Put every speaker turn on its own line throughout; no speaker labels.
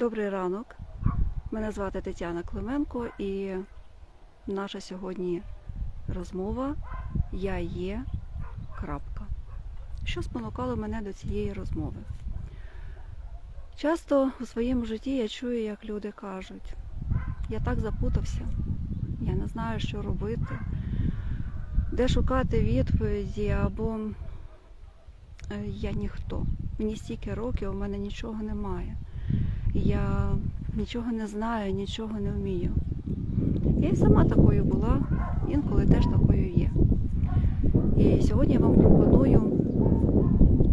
Добрий ранок. Мене звати Тетяна Клименко і наша сьогодні розмова Я є. крапка. Що спонукало мене до цієї розмови? Часто у своєму житті я чую, як люди кажуть, я так запутався, я не знаю, що робити, де шукати відповіді, або е, я ніхто. Мені стільки років, у мене нічого немає. Я нічого не знаю, нічого не вмію. Я і сама такою була, інколи теж такою є. І сьогодні я вам пропоную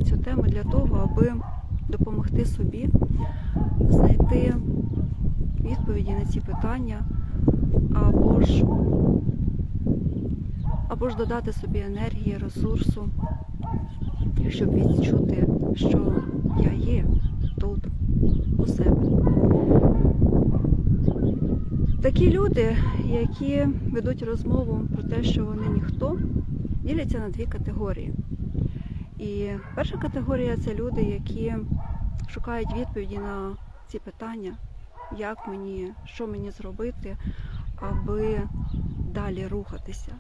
цю тему для того, аби допомогти собі знайти відповіді на ці питання, або ж, або ж додати собі енергії, ресурсу, щоб відчути, що я є тут, у себе. Такі люди, які ведуть розмову про те, що вони ніхто, діляться на дві категорії. І перша категорія це люди, які шукають відповіді на ці питання, як мені, що мені зробити, аби далі рухатися.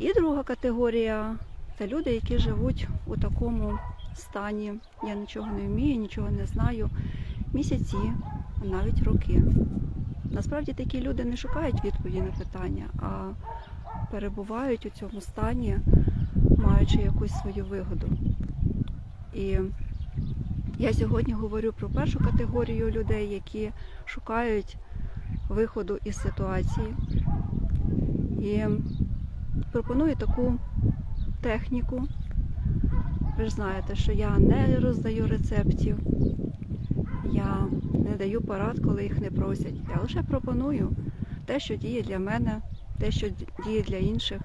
І друга категорія це люди, які живуть у такому стані, я нічого не вмію, нічого не знаю, місяці, навіть роки. Насправді такі люди не шукають відповіді на питання, а перебувають у цьому стані, маючи якусь свою вигоду. І я сьогодні говорю про першу категорію людей, які шукають виходу із ситуації. І пропоную таку техніку. Ви ж знаєте, що я не роздаю рецептів, я не даю порад, коли їх не просять. Я лише пропоную те, що діє для мене, те, що діє для інших,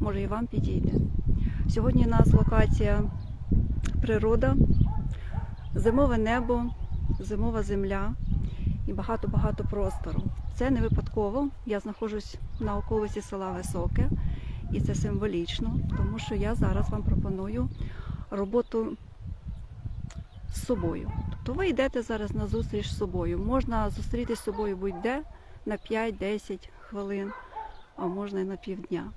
може і вам підійде. Сьогодні у нас локація природа, зимове небо, зимова земля і багато-багато простору. Це не випадково. Я знаходжусь на околиці села Високе, і це символічно, тому що я зараз вам пропоную роботу з собою. Тобто ви йдете зараз на зустріч з собою. Можна зустрітися з собою будь-де на 5-10 хвилин, а можна і на півдня.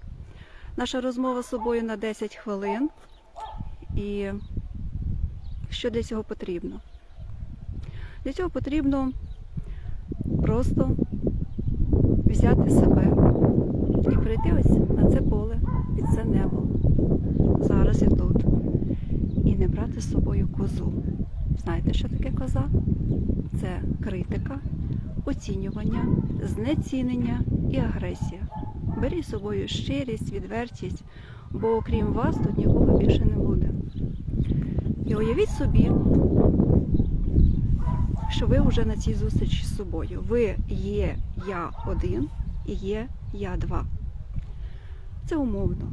Наша розмова з собою на 10 хвилин. І що для цього потрібно? Для цього потрібно просто взяти себе і прийти ось на це поле, під це небо. Зараз і тут. І не брати з собою козу. Знаєте, що таке коза? Це критика, оцінювання, знецінення і агресія. Беріть з собою щирість, відвертість, бо окрім вас тут нікого більше не буде. І уявіть собі, що ви вже на цій зустрічі з собою. Ви є я один і є я два. Це умовно.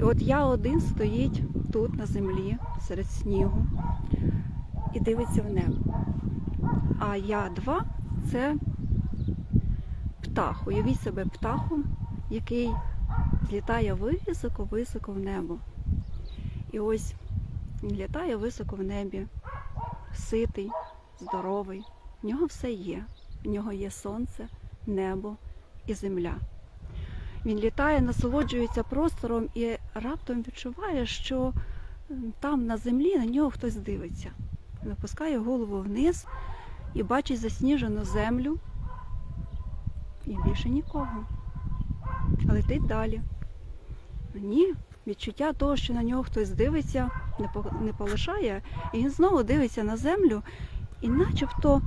І от я один стоїть тут на землі, серед снігу, і дивиться в небо. А я два це птах. Уявіть себе птахом, який злітає високо-високо в небо. І ось він літає високо в небі, ситий, здоровий. В нього все є. В нього є сонце, небо і земля. Він літає, насолоджується простором і раптом відчуває, що там на землі на нього хтось дивиться. Він голову вниз і бачить засніжену землю і більше нікого. Летить далі. Ні, відчуття того, що на нього хтось дивиться, не полишає, і він знову дивиться на землю і начебто,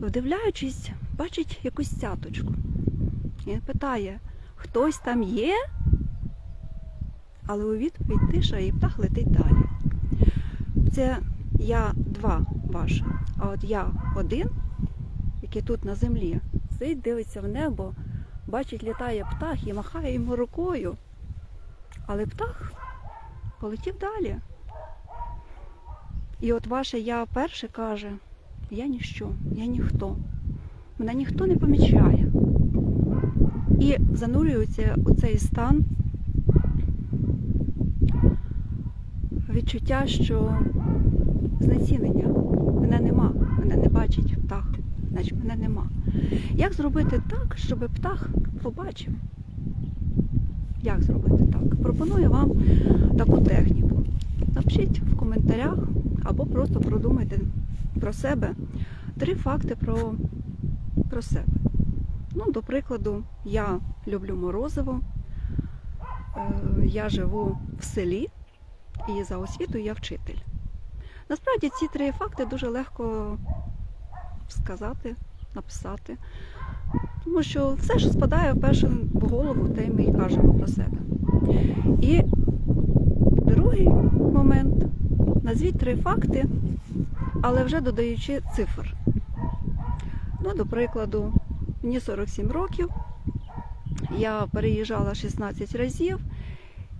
вдивляючись, бачить якусь цяточку. Він питає, хтось там є? Але у відповідь тиша і птах летить далі. Це я два ваше. А от я один, який тут на землі, сидить, дивиться в небо, бачить, літає птах і махає йому рукою. Але птах полетів далі. І от ваше я перше каже, я ніщо, я ніхто. Мене ніхто не помічає. І занурюється у цей стан відчуття, що знецінення. Мене нема, мене не бачить птах, значить мене нема. Як зробити так, щоб птах побачив? Як зробити так? Пропоную вам таку техніку. Напишіть в коментарях або просто продумайте про себе три факти про, про себе. Ну, до прикладу, я люблю морозиво, е, я живу в селі і за освітою я вчитель. Насправді ці три факти дуже легко сказати, написати, тому що все, що спадає вперше в голову, те ми і кажемо про себе. І другий момент назвіть три факти, але вже додаючи цифр. Ну, до прикладу, мені 47 років, я переїжджала 16 разів,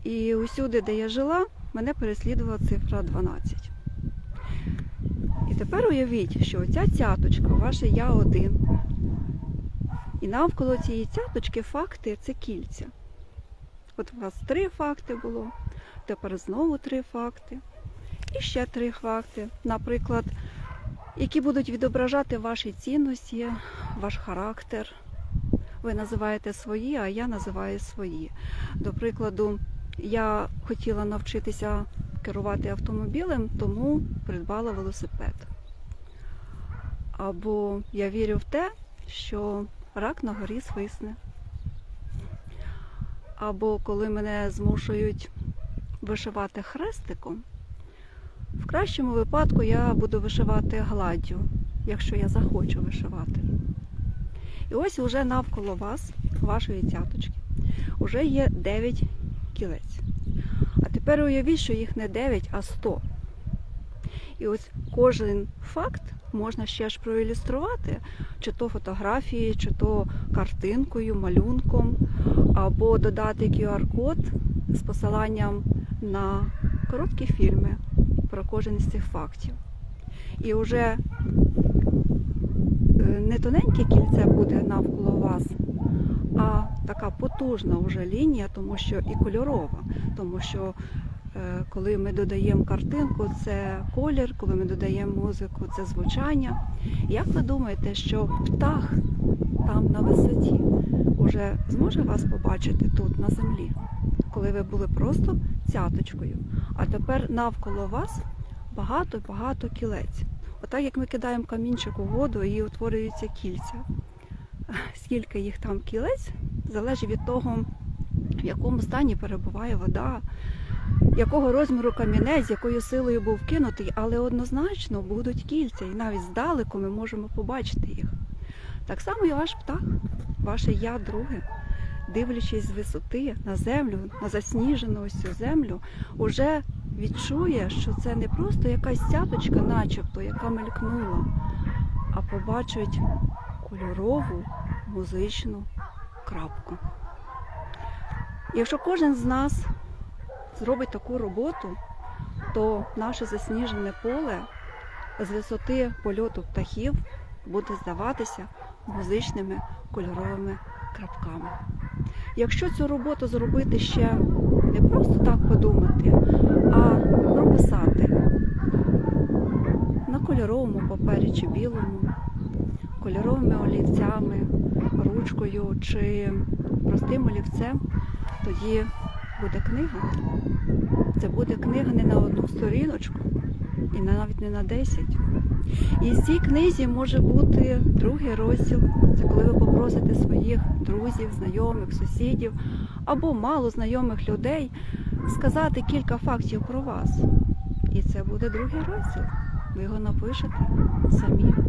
і усюди, де я жила, мене переслідувала цифра 12. І тепер уявіть, що ця цяточка, ваше я один. І навколо цієї цяточки факти це кільця. От у вас три факти було, тепер знову три факти. І ще три факти, наприклад, які будуть відображати ваші цінності, ваш характер. Ви називаєте свої, а я називаю свої. До прикладу, я хотіла навчитися керувати автомобілем, тому придбала велосипед. Або я вірю в те, що рак на горі свисне. Або коли мене змушують вишивати хрестиком, в кращому випадку я буду вишивати гладдю, якщо я захочу вишивати. І ось уже навколо вас, вашої цяточки, вже є 9 кілець. А тепер уявіть, що їх не 9, а 100. І ось кожен факт можна ще ж проілюструвати, чи то фотографією, чи то картинкою, малюнком, або додати QR-код з посиланням на короткі фільми про кожен з цих фактів. І вже е, не тоненьке кільце буде навколо вас, а така потужна вже лінія, тому що і кольорова, тому що е, коли ми додаємо картинку, це колір, коли ми додаємо музику, це звучання. Як ви думаєте, що птах там на висоті уже зможе вас побачити тут на землі, коли ви були просто цяточкою, а тепер навколо вас багато-багато кілець. Отак як ми кидаємо камінчик у воду і утворюються кільця. Скільки їх там кілець, залежить від того, в якому стані перебуває вода, якого розміру камінець, якою силою був кинутий, але однозначно будуть кільця, і навіть здалеку ми можемо побачити їх. Так само і ваш птах, ваше я друге, дивлячись з висоти на землю, на засніжену ось цю землю, уже відчує, що це не просто якась цяточка, начебто, яка мелькнула, а побачить кольорову музичну крапку. Якщо кожен з нас зробить таку роботу, то наше засніжене поле з висоти польоту птахів буде здаватися музичними кольоровими крапками. Якщо цю роботу зробити ще не просто так подумати, а прописати на кольоровому папері чи білому, кольоровими олівцями, ручкою чи простим олівцем, тоді буде книга. Це буде книга не на одну сторіночку і навіть не на 10. І в цій книзі може бути другий розділ. Це коли ви попросите своїх друзів, знайомих, сусідів або мало знайомих людей сказати кілька фактів про вас. І це буде другий розділ. Ви його напишете самі.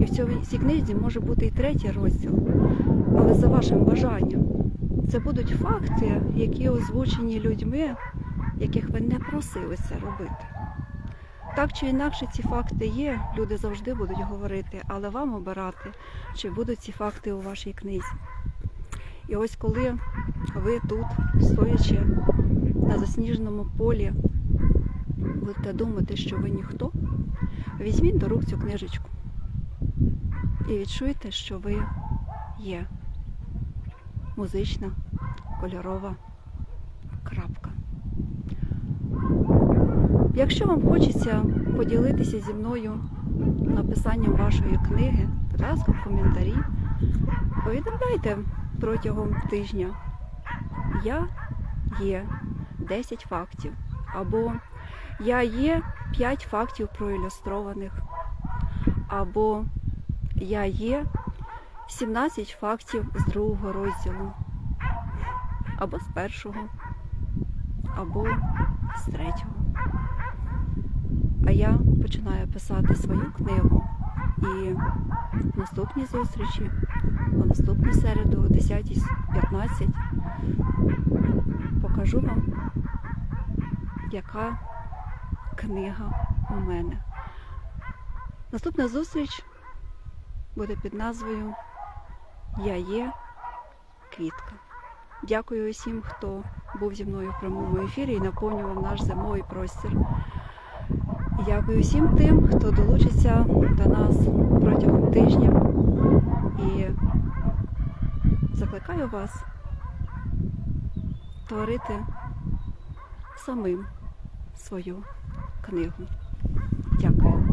І в цій книзі може бути і третій розділ, але за вашим бажанням. Це будуть факти, які озвучені людьми, яких ви не просили це робити. Так чи інакше ці факти є, люди завжди будуть говорити, але вам обирати, чи будуть ці факти у вашій книзі. І ось коли ви тут, стоячи на засніженому полі, будете думати, що ви ніхто, візьміть до рук цю книжечку і відчуйте, що ви є музична, кольорова крапка. Якщо вам хочеться поділитися зі мною написанням вашої книги, будь ласка, в коментарі, повідомляйте протягом тижня. Я є 10 фактів. Або я є 5 фактів проілюстрованих. Або я є 17 фактів з другого розділу. Або з першого, або з третього. А я починаю писати свою книгу і в наступній зустрічі, у наступну середу, о 10.15, покажу вам, яка книга у мене. Наступна зустріч буде під назвою Я є квітка. Дякую усім, хто був зі мною в прямому ефірі і наповнював наш зимовий простір. Дякую всім тим, хто долучиться до нас протягом тижня. І закликаю вас творити самим свою книгу. Дякую.